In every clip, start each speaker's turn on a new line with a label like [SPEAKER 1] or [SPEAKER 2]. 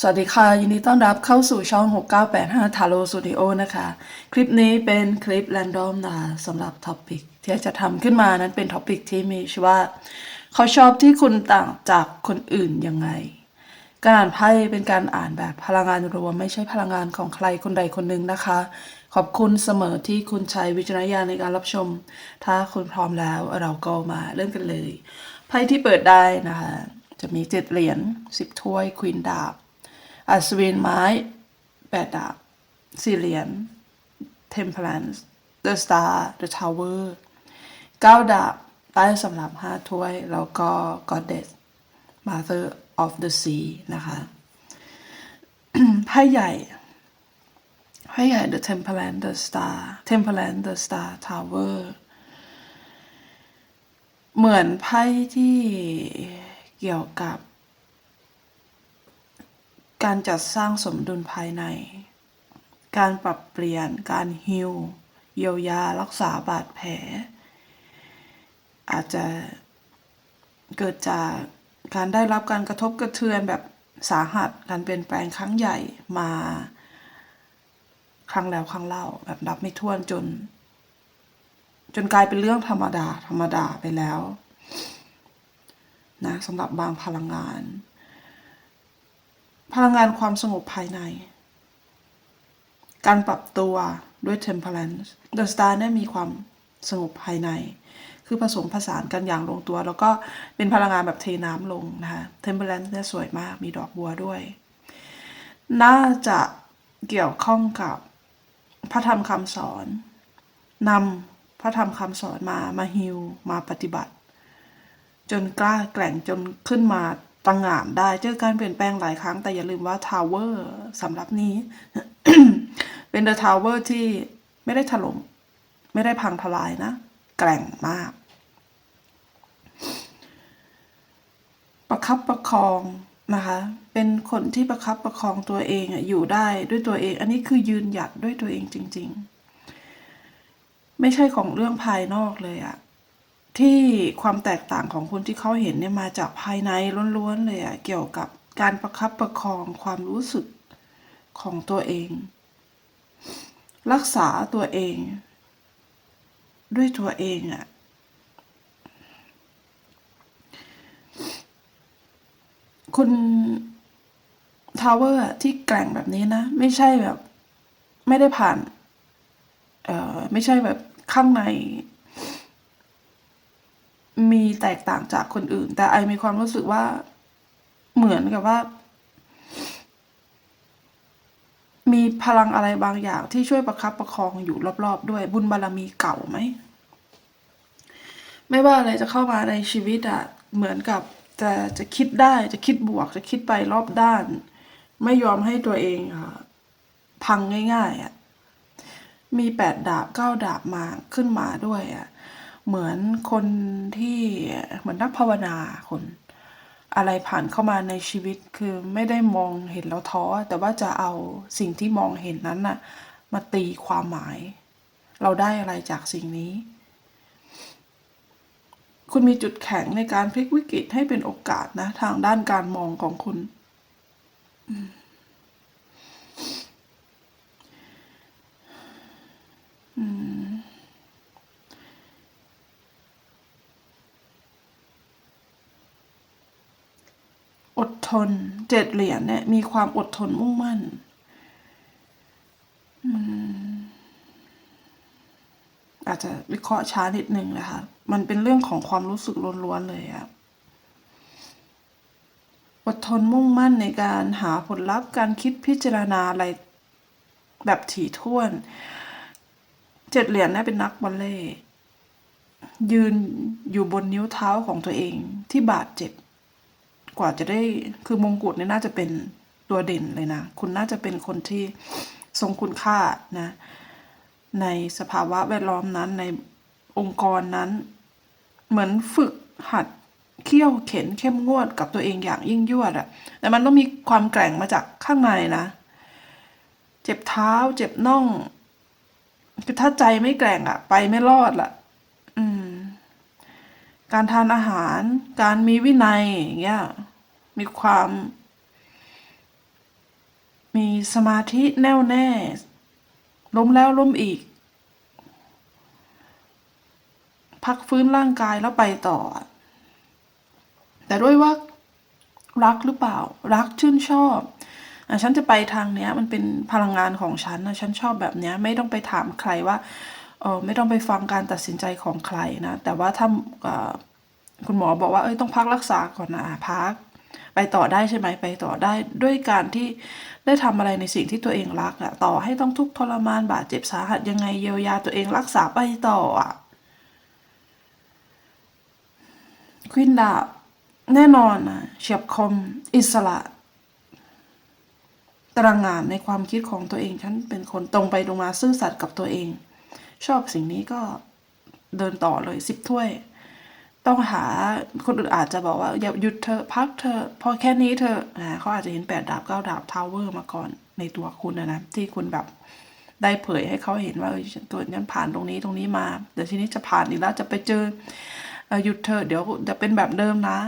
[SPEAKER 1] สวัสดีค่ะ ยินดีต้อนรับเข้าสู่ช่อง 6985 t a r o Studio นะคะ คลิปนี้เป็นคลิป Random นะสำหรับท็อปิกที่จะทำขึ้นมานั้นเป็นท็อปิกที่มีชื่อว่า เขาชอบที่คุณต่างจากคนอื่นยังไง การอ่านไพ่เป็นการอ่านแบบพลังงานรวม ไม่ใช่พลังงานของใครคนใดคนหนึ่งนะคะ ขอบคุณเสมอที่คุณใช้วิจารณญาณในการรับชม ถ้าคุณพร้อมแล้วเราก็มาเริ่มกันเลย ไพ่ที่เปิดได้นะคะ จะมีเจ็ดเหรียญสิบถ้วยควีนดาบ อัศวินไม้แปดดาบสี่เหรียญ Temperance The Star The Tower เก้าดาบใต้สำหรับห้าถ้วย แล้วก็ Goddess Mother of the Sea นะคะไพ่ใหญ่ไพ่ใหญ่ The Temperance The Star Temperance The Star Tower เหมือนไพ่ที่เกี่ยวกับ การจัดสร้างสมดุลภายใน การปรับเปลี่ยน การฮิลเยียวยารักษาบาดแผล อาจจะเกิดจากการได้รับการกระทบกระเทือนแบบสาหัสการเปลี่ยนแปลงครั้งใหญ่มา ครั้งแล้วครั้งเล่าแบบนับไม่ถ้วนจน จนกลายเป็นเรื่องธรรมดา ธรรมดาไปแล้ว นะสำหรับบางพลังงาน พลังงานความสงบภายใน การปรับตัวด้วย temperance the star เนี่ยมีความสงบภายใน คือผสมผสานกันอย่างลงตัว แล้วก็เป็นพลังงานแบบเทน้ำลงนะคะ temperance เนี่ยสวยมากมีดอกบัวด้วย น่าจะเกี่ยวข้องกับพระธรรมคำสอนนำพระธรรมคำสอนมามาฮิวมาปฏิบัติ จนกล้าแกร่งจนขึ้นมา ตังงานได้เจอการเปลี่ยนแปลงหลายครั้ง แต่อย่าลืมว่าทาวเวอร์สำหรับนี้ เป็นเดอะทาวเวอร์ที่ไม่ได้ถล่มไม่ได้พังทลายนะ แกร่งมาก ประคับประคองนะคะ เป็นคนที่ประคับประคองตัวเองอะอยู่ได้ด้วยตัวเอง อันนี้คือยืนหยัดด้วยตัวเองจริง ๆ ไม่ใช่ของเรื่องภายนอกเลยอะ ที่ความแตกต่างของคนที่เขาเห็นเนี่ยมาจากภายในล้วนๆเลยอะเกี่ยวกับการประคับประคองความรู้สึกของตัวเอง รักษาตัวเอง ด้วยตัวเองอะคุณทาวเวอร์ที่แกร่งแบบนี้นะ ไม่ใช่แบบ ไม่ได้ผ่าน เอ่อ ไม่ใช่แบบข้างใน มีแตกต่างจากคนอื่น แต่ไอมีความรู้สึกว่าเหมือนกับว่า มีพลังอะไรบางอย่างที่ช่วยประคับประคองอยู่รอบๆด้วยบุญบารรมีเก่าไหม ไม่ว่าอะไรจะเข้ามาในชีวิตอะเหมือนกับจะจะคิดได้จะคิดบวกจะคิดไปรอบด้าน ไม่ยอมให้ตัวเองอะพังง่ายๆอะมีแปดดาบเก้าดาบมาขึ้นมาด้วยอะ เหมือนคนที่เหมือนนักภาวนาคนอะไรผ่านเข้ามาในชีวิตคือไม่ได้มองเห็นแล้วท้อ แต่ว่าจะเอาสิ่งที่มองเห็นนั้นน่ะ มาตีความหมาย เราได้อะไรจากสิ่งนี้ คุณมีจุดแข็งในการพลิกวิกฤตให้เป็นโอกาสนะ ทางด้านการมองของคุณ อ อดทนเจ็ดเหรียญเนี่ย มีความอดทนมุ่งมั่นอาจจะวิเคราะห์ช้านิดนึงนะคะ มันเป็นเรื่องของความรู้สึกล้วนๆเลยอะอดทนมุ่งมั่นในการหาผลลัพธ์การคิดพิจารณาอะไรแบบถี่ถ้วน เจ็ดเหรียญเนี่ยเป็นนักบอลเล่ยืนอยู่บนนิ้วเท้าของตัวเองที่บาดเจ็บ กว่าจะได้คือมงกุฎเนี่ยน่าจะเป็นตัวเด่นเลยนะ คุณน่าจะเป็นคนที่ทรงคุณค่านะ ในสภาวะแวดล้อมนั้นในองค์กรนั้น เหมือนฝึกหัดเคี่ยวเข็นเข้มงวดกับตัวเองอย่างยิ่งยวดอะแต่มันต้องมีความแกร่งมาจากข้างในนะ เจ็บเท้า เจ็บน่องคือถ้าใจไม่แกร่งอะไปไม่รอดละอืม การทานอาหาร การมีวินัยอย่างเงี้ย มีความ มีสมาธิแน่วแน่ ล้มแล้วล้มอีก พักฟื้นร่างกายแล้วไปต่อ แต่ด้วยว่ารักหรือเปล่า รักชื่นชอบอะฉันจะไปทางเนี้ย มันเป็นพลังงานของฉันนะฉันชอบแบบเนี้ย ไม่ต้องไปถามใครว่าเออไม่ต้องไปฟังการตัดสินใจของใครนะ แต่ว่าถ้าคุณหมอบอกว่าเอ้ยต้องพักรักษาก่อนนะพัก ไปต่อได้ใช่ไหมไปต่อได้ด้วยการที่ได้ทำอะไรในสิ่งที่ตัวเองรักอะต่อให้ต้องทุกข์ทรมานบาดเจ็บสาหัสยังไงเยียวยาตัวเองรักษาไปต่ออะควินดาบแน่นอนนะเฉียบคมอิสระตระหง่านในความคิดของตัวเองฉันเป็นคนตรงไปตรงมาซื่อสัตย์กับตัวเอง ชอบสิ่งนี้ก็เดินต่อเลยสิบถ้วย ต้องหาคนอื่นอาจจะบอกว่าอย่าหยุดเธอพักเธอพอแค่นี้เธอนะเขาอาจจะเห็นแปดดาบเก้าดาบทาวเวอร์มาก่อนในตัวคุณนะนะที่คุณแบบได้เผยให้เขาเห็นว่าเออฉันตัวนั้นผ่านตรงนี้ตรงนี้มาเดี๋ยวทีนี้จะผ่านอีกแล้วจะไปเจอหยุดเธอเดี๋ยวจะเป็นแบบเดิมนะ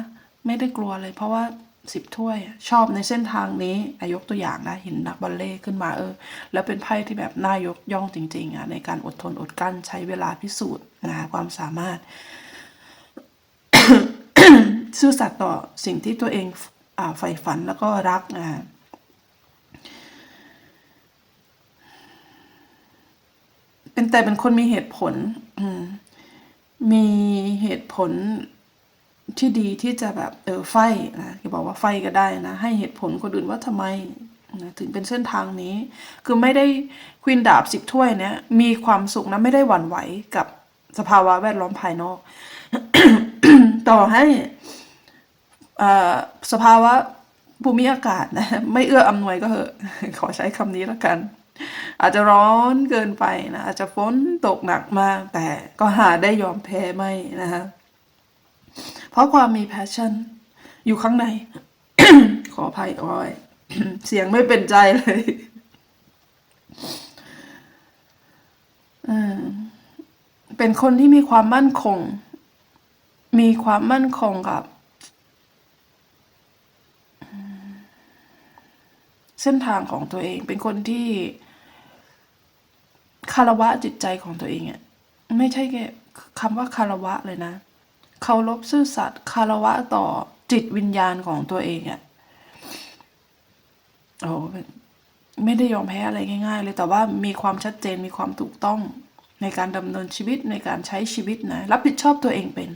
[SPEAKER 1] ไม่ได้กลัวเลย เพราะว่าสิบถ้วย ชอบในเส้นทางนี้อายกตัวอย่างนะเห็นนักบัลเล่ขึ้นมาเออ แล้วเป็นไพ่ที่แบบน่ายกย่องจริง ๆอะในการอดทนอดกลั้นใช้เวลาพิสูจน์นะความสามารถ ซื่อสัตย์ต่อสิ่งที่ตัวเองใฝ่ฝันแล้วก็รักอ่าเป็นแต่เป็นคนมีเหตุผล มีเหตุผลที่ดีที่จะแบบเออไฟนะจะบอกว่าไฟก็ได้นะ ให้เหตุผลคนอื่นว่าทำไมนะถึงเป็นเส้นทางนี้ คือไม่ได้ควินดาบสิบถ้วยเนี้ยมีความสุขนะไม่ได้หวั่นไหวกับสภาวะแวดล้อมภายนอก ต่อให้ สภาวะภูมิอากาศนะไม่เอื้ออำนวยก็เหอะขอใช้คำนี้แล้วกัน อาจจะร้อนเกินไปนะอาจจะฝนตกหนักมาก แต่ก็หาได้ยอมแพ้ไม่นะฮะเพราะความมีแพชชั่น อยู่ข้างใน ขออภัยอ้อย เสียงไม่เป็นใจเลยเป็นคนที่มีความมั่นคง มีความมั่นคงกับ เส้นทางของตัวเอง เป็นคนที่คารวะจิตใจของตัวเองอะไม่ใช่แค่คำว่าคารวะเลยนะเคารพซื่อสัตย์คารวะต่อจิตวิญญาณของตัวเองอะโอ้ไม่ได้ยอมแพ้อะไรง่าย ๆ เลยแต่ว่ามีความชัดเจนมีความถูกต้องในการดำเนินชีวิตในการใช้ชีวิตนะ รับผิดชอบตัวเองเป็น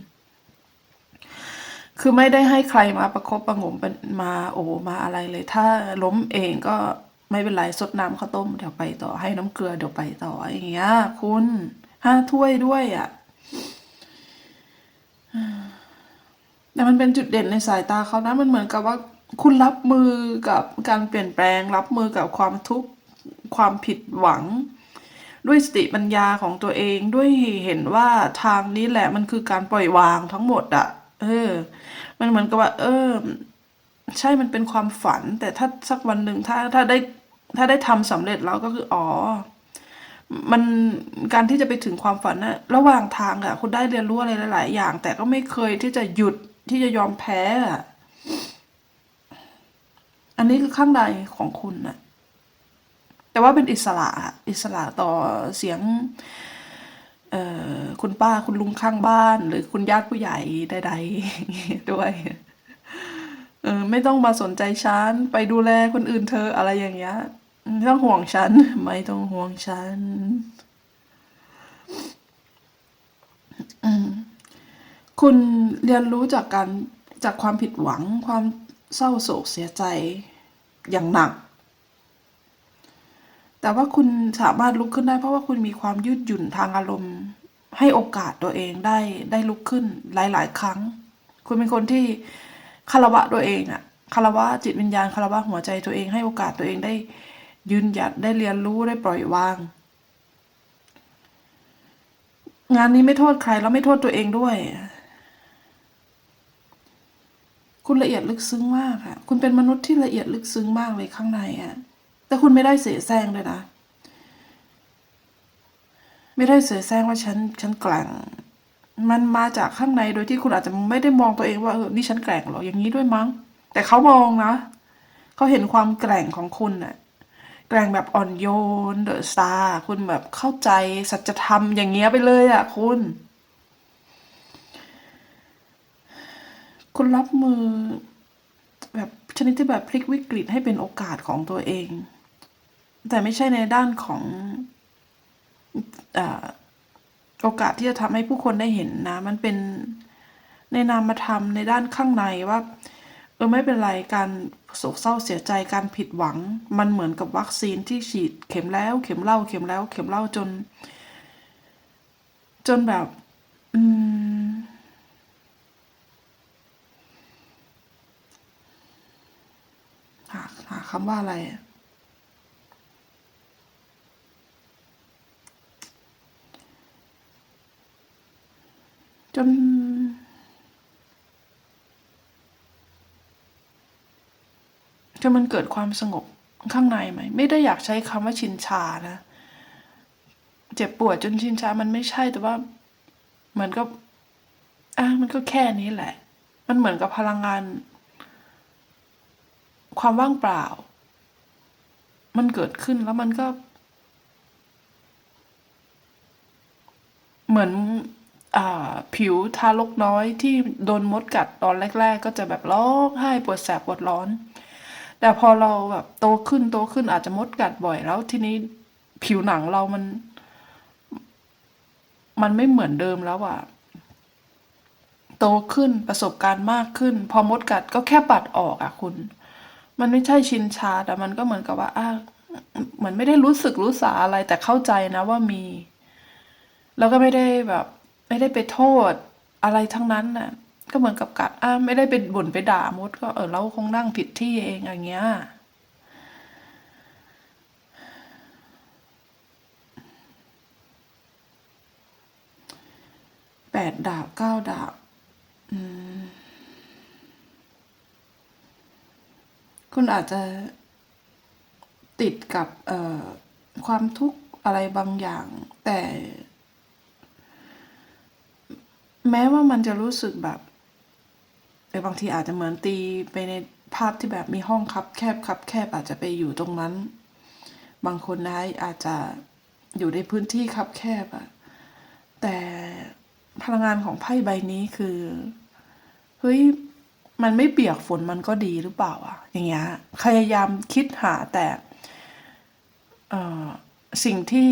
[SPEAKER 1] คือไม่ได้ให้ใครมาประคบประงมมาโอ้มาอะไรเลย ถ้าล้มเองก็ไม่เป็นไรสดน้ำข้าวต้มเดี๋ยวไปต่อให้น้ำเกลือเดี๋ยวไปต่ออย่างเงี้ยคุณห้าถ้วยด้วยอะแต่มันเป็นจุดเด่นในสายตาเขานะมันเหมือนกับว่าคุณรับมือกับการเปลี่ยนแปลง รับมือกับความทุกข์ความผิดหวัง ด้วยสติปัญญาของตัวเองด้วยเห็นว่าทางนี้แหละมันคือการปล่อยวางทั้งหมดอะ เออ มันเหมือนกับว่า เออ ใช่มันเป็นความฝัน แต่ถ้าสักวันหนึ่งถ้าถ้าได้ ถ้าได้ทำสำเร็จแล้วก็คืออ๋อมันการที่จะไปถึงความฝันนะระหว่างทางอะคุณได้เรียนรู้อะไรหลาย ๆ อย่าง แต่ก็ไม่เคยที่จะหยุดที่จะยอมแพ้อะอันนี้คือข้างในของคุณนะแต่ว่าเป็นอิสระอิสระต่อเสียง คุณป้าคุณลุงข้างบ้าน หรือคุณญาติผู้ใหญ่ใดๆด้วยเออไม่ต้องมาสนใจฉัน ไปดูแลคนอื่นเธออะไรอย่างเงี้ยไม่ต้องห่วงฉัน ไม่ต้องห่วงฉันคุณเรียนรู้จากการจากความผิดหวังความเศร้าโศกเสียใจอย่างหนัก แต่ว่าคุณสามารถลุกขึ้นได้เพราะว่าคุณมีความยืดหยุ่นทางอารมณ์ ให้โอกาสตัวเองได้ได้ลุกขึ้นหลาย ๆ ครั้ง คุณเป็นคนที่คารวะตัวเองอะคารวะจิตวิญญาณคารวะหัวใจตัวเองให้โอกาสตัวเองได้ยืนหยัดได้เรียนรู้ได้ปล่อยวาง งานนี้ไม่โทษใครแล้วไม่โทษตัวเองด้วย คุณละเอียดลึกซึ้งมากอะคุณเป็นมนุษย์ที่ละเอียดลึกซึ้งมากเลยข้างในอะแต่คุณไม่ได้เสแสร้งเลยนะ ไม่ได้เสแสร้งว่าฉันฉันแกร่ง มันมาจากข้างในโดยที่คุณอาจจะไม่ได้มองตัวเองว่าเออนี่ฉันแกร่งเหรออย่างนี้ด้วยมั้ง แต่เขามองนะเขาเห็นความแกร่งของคุณน่ะแรงแบบอ่อนโยนเดอะสตาร์คุณแบบเข้าใจสัจธรรมอย่างเงี้ยไปเลยอะคุณ คุณรับมือ แบบชนิดที่แบบพลิกวิกฤตให้เป็นโอกาสของตัวเอง แต่ไม่ใช่ในด้านของ โอกาสที่จะทำให้ผู้คนได้เห็นนะ มันเป็นในนามธรรมในด้านข้างในว่า เออไม่เป็นไรการโศกเศร้าเสียใจการผิดหวัง มันเหมือนกับวัคซีนที่ฉีดเข็มแล้ว เข็มเล่า เข็มแล้ว เข็มเล่าจน จนแบบ อืมหาหาคำว่าอะไรอะ จน จนมันเกิดความสงบข้างในไหม ไม่ได้อยากใช้คำว่าชินชานะ เจ็บปวดจนชินชามันไม่ใช่แต่ว่าเหมือนกับอะมันก็แค่นี้แหละ มันเหมือนกับพลังงาน ความว่างเปล่า มันเกิดขึ้นแล้วมันก็ เหมือน ผิวทารกน้อยที่โดนมดกัดตอนแรก ๆ ก็จะแบบร้องไห้ปวดแสบปวดร้อน แต่พอเราแบบโตขึ้นโตขึ้นอาจจะมดกัดบ่อยแล้วทีนี้ผิวหนังเรามัน มันไม่เหมือนเดิมแล้วอะโตขึ้นประสบการณ์มากขึ้น พอมดกัดก็แค่ปัดออกอะคุณ มันไม่ใช่ชินชาแต่มันก็เหมือนกับว่าอะเหมือนไม่ได้รู้สึกรู้สาอะไรแต่เข้าใจนะว่ามี แล้วก็ไม่ได้แบบ ไม่ได้ไปโทษอะไรทั้งนั้นน่ะ ก็เหมือนกับกัดอะไม่ได้ไปบ่นไปด่ามด ก็เออเราคงนั่งผิดที่เองอย่างเงี้ยแปดดาบเก้าดาบคุณอาจจะติดกับความทุกข์อะไรบางอย่าง แต่ แม้ว่ามันจะรู้สึกแบบเออบางทีอาจจะเหมือนตีไปในภาพที่แบบมีห้องคับ แคบคับ แคบอาจจะไปอยู่ตรงนั้น บางคนนะอาจจะอยู่ในพื้นที่คับแคบอะแต่พลังงานของไพ่ใบนี้คือเฮ้ยมันไม่เปียกฝนมันก็ดีหรือเปล่าอะอย่างเงี้ยพยายามคิดหาแต่สิ่งที่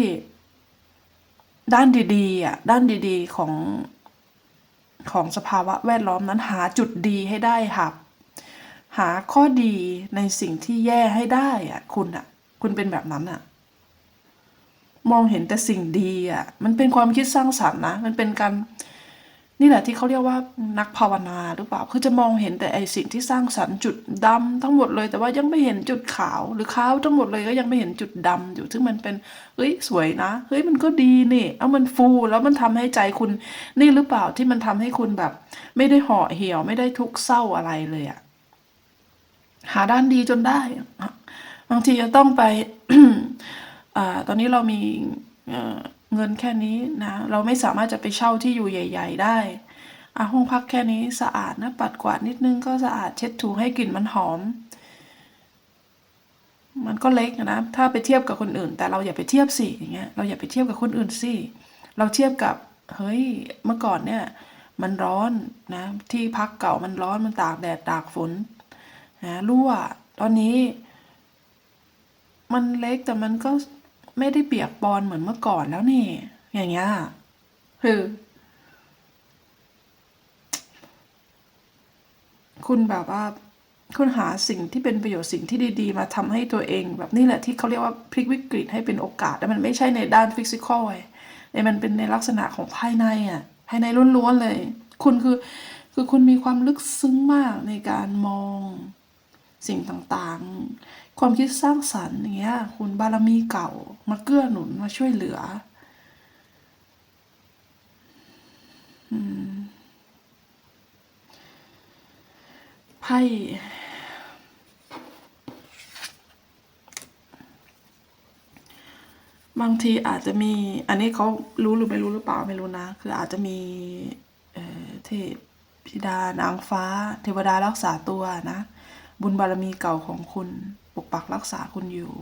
[SPEAKER 1] ด้านดีๆอะด้านดี ๆ ของ ของสภาวะแวดล้อมนั้นหาจุดดีให้ได้ค่ะ หาข้อดีในสิ่งที่แย่ให้ได้อะคุณอะคุณเป็นแบบนั้นอะมองเห็นแต่สิ่งดีอะมันเป็นความคิดสร้างสรรค์นะ มันเป็นการ นี่แหละที่เขาเรียกว่านักภาวนาหรือเปล่าคือจะมองเห็นแต่ไอสิ่งที่สร้างสรรค์จุดดำทั้งหมดเลย แต่ว่ายังไม่เห็นจุดขาว หรือขาวทั้งหมดเลยก็ยังไม่เห็นจุดดำอยู่ ซึ่งมันเป็นเฮ้ยสวยนะเฮ้ยมันก็ดีนี่ เอามันฟูแล้วมันทำให้ใจคุณ นี่หรือเปล่าที่มันทำให้คุณแบบ ไม่ได้ห่อเหี่ยวไม่ได้ทุกข์เศร้าอะไรเลยอะหาด้านดีจนได้ บางทีจะต้องไปอ่าตอนนี้เรามี เงินแค่นี้นะเราไม่สามารถจะไปเช่าที่อยู่ใหญ่ ๆ ได้อะห้องพักแค่นี้สะอาดนะปัดกวาดนิดนึงก็สะอาดเช็ดถูให้กลิ่นมันหอม มันก็เล็กนะถ้าไปเทียบกับคนอื่น แต่เราอย่าไปเทียบสิอย่างเงี้ยเราอย่าไปเทียบกับคนอื่นสิเราเทียบกับเฮ้ยเมื่อก่อนเนี่ยมันร้อนนะที่พักเก่ามันร้อนมันตากแดดตากฝนนะรั่วตอนนี้ มันเล็กแต่มันก็ ไม่ได้เปียกปอนเหมือนเมื่อก่อนแล้วนี่ อย่างเงี้ยคือ คุณแบบว่าคุณหาสิ่งที่เป็นประโยชน์สิ่งที่ดี ๆ มาทำให้ตัวเอง แบบนี่แหละที่เขาเรียกว่าพลิกวิกฤตให้เป็นโอกาสแต่มันไม่ใช่ในด้านฟิสิกอลไงแต่มันเป็นในลักษณะของภายในอะ ภายในล้วนๆเลย คุณคือ คือคุณมีความลึกซึ้งมากในการมองสิ่งต่างๆ ความคิดสร้างสรรค์อย่างเงี้ยคุณบารมีเก่ามาเกื้อหนุนมาช่วยเหลือไพ่บางทีอาจจะมี อันนี้เขารู้หรือไม่รู้หรือเปล่าไม่รู้นะ คืออาจจะมีเทพธิดานางฟ้า เทวดารักษาตัวนะ บุญบารมีเก่าของคุณ ปกปักรักษาคุณอยู่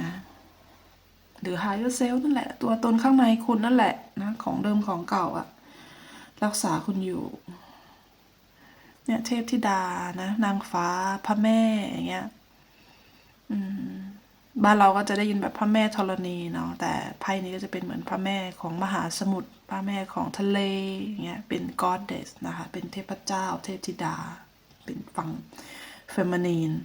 [SPEAKER 1] นะหรือ higher self นั่นแหละ ตัวตนข้างในคุณนั่นแหละนะของเดิมของเก่าอะรักษาคุณอยู่เนี่ยเทพธิดานะนางฟ้าพระแม่อย่างเงี้ยบ้านเราก็จะได้ยินแบบพระแม่ธรณีเนาะแต่ไพ่นี้ก็จะเป็นเหมือนพระแม่ของมหาสมุทรพระแม่ของทะเลอย่างเงี้ยเป็น goddess นะคะเป็นเทพเจ้า เทพธิดา เป็นฝั่ง feminine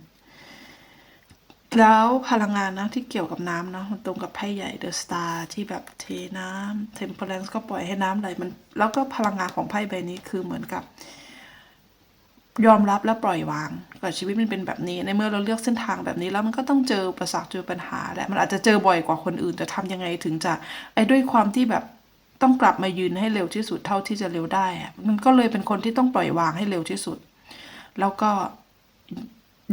[SPEAKER 1] แล้วพลังงานนะที่เกี่ยวกับน้ำเนาะมันตรงกับไพ่ใหญ่ The Star ที่แบบเทน้ำ Temperance ก็ปล่อยให้น้ำไหลมัน แล้วก็พลังงานของไพ่ใบนี้คือเหมือนกับ ยอมรับและปล่อยวางกับชีวิตมันเป็นแบบนี้ ในเมื่อเราเลือกเส้นทางแบบนี้ แล้วมันก็ต้องเจอประสักเจอปัญหาแหละมันอาจจะเจอบ่อยกว่าคนอื่นแต่ทำยังไงถึงจะไอ้ด้วยความที่แบบต้องกลับมายืนให้เร็วที่สุดเท่าที่จะเร็วได้มันก็เลยเป็นคนที่ต้องปล่อยวางให้เร็วที่สุด แล้วก็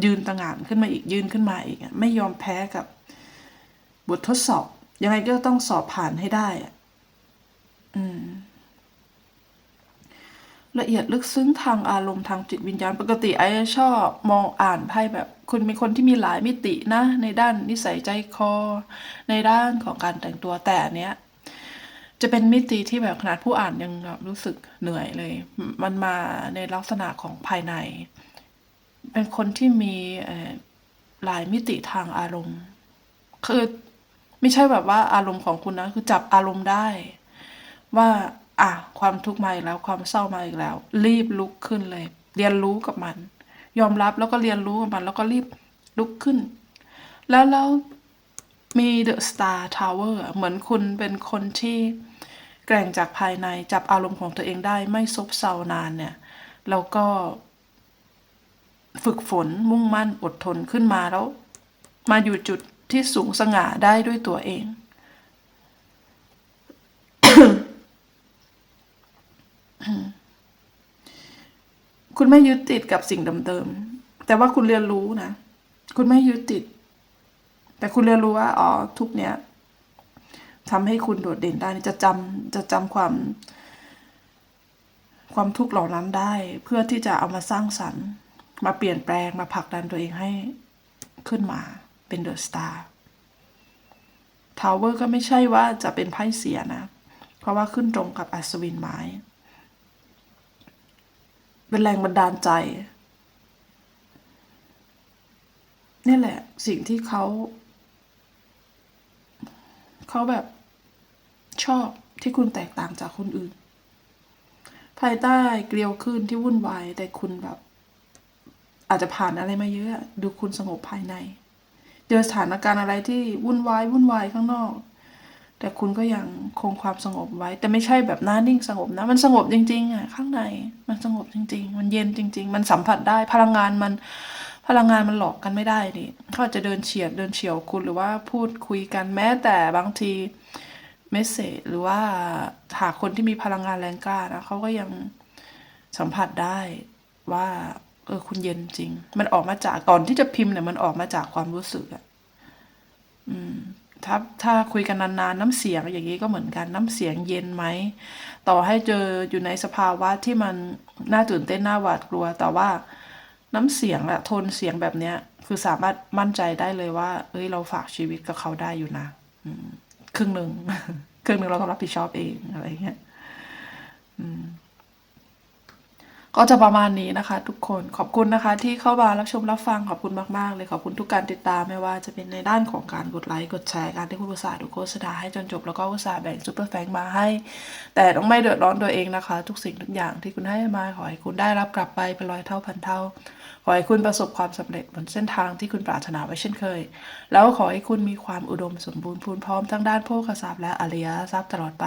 [SPEAKER 1] ยืนตระหง่านขึ้นมาอีกยืนขึ้นมาอีกไม่ยอมแพ้กับบททดสอบ ยังไงก็ต้องสอบผ่านให้ได้อะอืมละเอียดลึกซึ้งทางอารมณ์ทางจิตวิญญาณปกติไอ้ชอบมองอ่านไพ่แบบ คุณเป็นคนที่มีหลายมิตินะ ในด้านนิสัยใจคอ ในด้านของการแต่งตัวแต่เนี้ย จะเป็นมิติที่แบบขนาดผู้อ่านยังแบบรู้สึกเหนื่อยเลย มันมาในลักษณะของภายใน เป็นคนที่มีหลายมิติทางอารมณ์ คือไม่ใช่แบบว่าอารมณ์ของคุณนะ คือจับอารมณ์ได้ ว่าอะความทุกข์มาอีกแล้วความเศร้ามาอีกแล้ว รีบลุกขึ้นเลย เรียนรู้กับมัน ยอมรับแล้วก็เรียนรู้กับมัน แล้วก็รีบลุกขึ้น แล้วแล้วมีเดอะสตาร์ทาวเวอร์เหมือนคุณเป็นคนที่แกร่งจากภายในจับอารมณ์ของตัวเองได้ไม่ซบเซานานเนี่ย แล้วก็ ฝึกฝนมุ่งมั่นอดทนขึ้นมาแล้ว มาอยู่จุดที่สูงสง่าได้ด้วยตัวเอง คุณไม่ยึดติดกับสิ่งเดิมๆแต่ว่าคุณเรียนรู้นะ คุณไม่ยึดติด แต่คุณเรียนรู้ว่าอ๋อทุกเนี้ยทำให้คุณโดดเด่นได้จะจำจะจำความ ความทุกข์เหล่านั้นได้ เพื่อที่จะเอามาสร้างสรรค์ มาเปลี่ยนแปลงมาผลักดันตัวเองให้ขึ้นมาเป็นเดอะสตาร์ทาวเวอร์ก็ไม่ใช่ว่าจะเป็นไพ่เสียนะ เพราะว่าขึ้นตรงกับอัศวินไม้ เป็นแรงบันดาลใจ นี่แหละ สิ่งที่เขา เขาแบบชอบที่คุณแตกต่างจากคนอื่น ภายใต้เกลียวขึ้นที่วุ่นวายแต่คุณแบบ อาจจะผ่านอะไรมาเยอะ ดูคุณสงบภายใน เจอสถานการณ์อะไรที่วุ่นวายวุ่นวายข้างนอก แต่คุณก็ยังคงความสงบไว้ แต่ไม่ใช่แบบหน้านิ่งสงบนะ มันสงบจริง ๆ อะ ข้างใน มันสงบจริง ๆ มันเย็นจริง ๆ มันสัมผัสได้พลังงานมันพลังงานมันหลอกกันไม่ได้ดิเขาอาจจะเดินเฉียดเดินเฉียวคุณหรือว่าพูดคุยกันแม้แต่บางทีเมสเซจหรือว่าหากคนที่มีพลังงานแรงกล้านะเขาก็ยังสัมผัสได้ว่า เออ คุณเย็นจริง มันออกมาจากก่อนที่จะพิมพ์เนี่ยมันออกมาจากความรู้สึกอะอืม ถ้าถ้าคุยกันนานๆน้ำเสียงอย่างนี้ก็เหมือนกันน้ำเสียงเย็นไหมต่อให้เจออยู่ในสภาวะที่มันน่าตื่นเต้นน่าหวาดกลัว แต่ว่าน้ำเสียงอะโทนเสียงแบบเนี้ย คือสามารถมั่นใจได้เลยว่า เอ้ยเราฝากชีวิตกับเขาได้อยู่นะครึ่งหนึ่งครึ่งหนึ่งเราต้องรับผิดชอบเองอะไรเงี้ย อืม ก็จะประมาณนี้นะคะ ทุกคนขอบคุณนะคะ ที่เข้ามารับชมรับฟังขอบคุณมากๆ เลยขอบคุณทุกการติดตามไม่ว่าจะเป็นในด้านของการกดไลค์กดแชร์การที่คุณอุตส่าห์ดูโฆษณาให้จนจบแล้วก็อุตส่าห์แบ่งซูเปอร์แฟงมาให้ แต่ต้องไม่เดือดร้อนตัวเองนะคะ ทุกสิ่งทุกอย่างที่คุณให้มาขอให้คุณได้รับกลับไปเป็นร้อยเท่าพันเท่าขอให้คุณประสบความสำเร็จบนเส้นทางที่คุณปรารถนาไว้เช่นเคย แล้วขอให้คุณมีความอุดมสมบูรณ์พูนพร้อมทั้งด้านโภคทรัพย์และอริยทรัพย์ตลอดไป